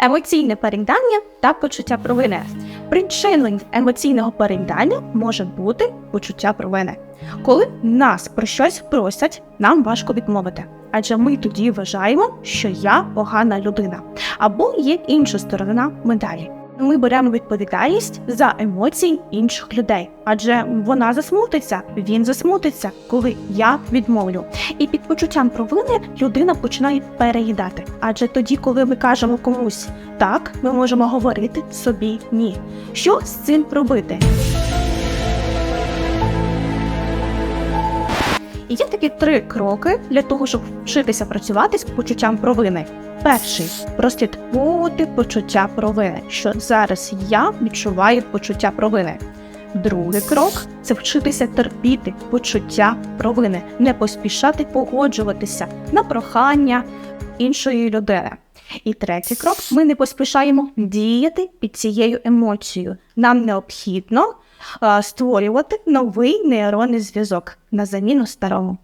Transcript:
Емоційне переїдання та почуття провини. Причиною емоційного переїдання може бути почуття провини. Коли нас про щось просять, нам важко відмовити, адже ми тоді вважаємо, що я погана людина, або є інша сторона медалі. Ми беремо відповідальність за емоції інших людей, адже вона засмутиться, він засмутиться, коли я відмовлю. І під почуттям провини людина починає переїдати. Адже тоді, коли ми кажемо комусь так, ми можемо говорити собі ні. Що з цим робити? І є такі три кроки для того, щоб вчитися працювати з почуттям провини. Перший прослідковувати почуття провини, що зараз я відчуваю почуття провини. Другий крок це вчитися терпіти почуття провини, не поспішати погоджуватися на прохання іншої людини. І третій крок ми не поспішаємо діяти під цією емоцією. Нам необхідно е, створювати новий нейронний зв'язок на заміну старому.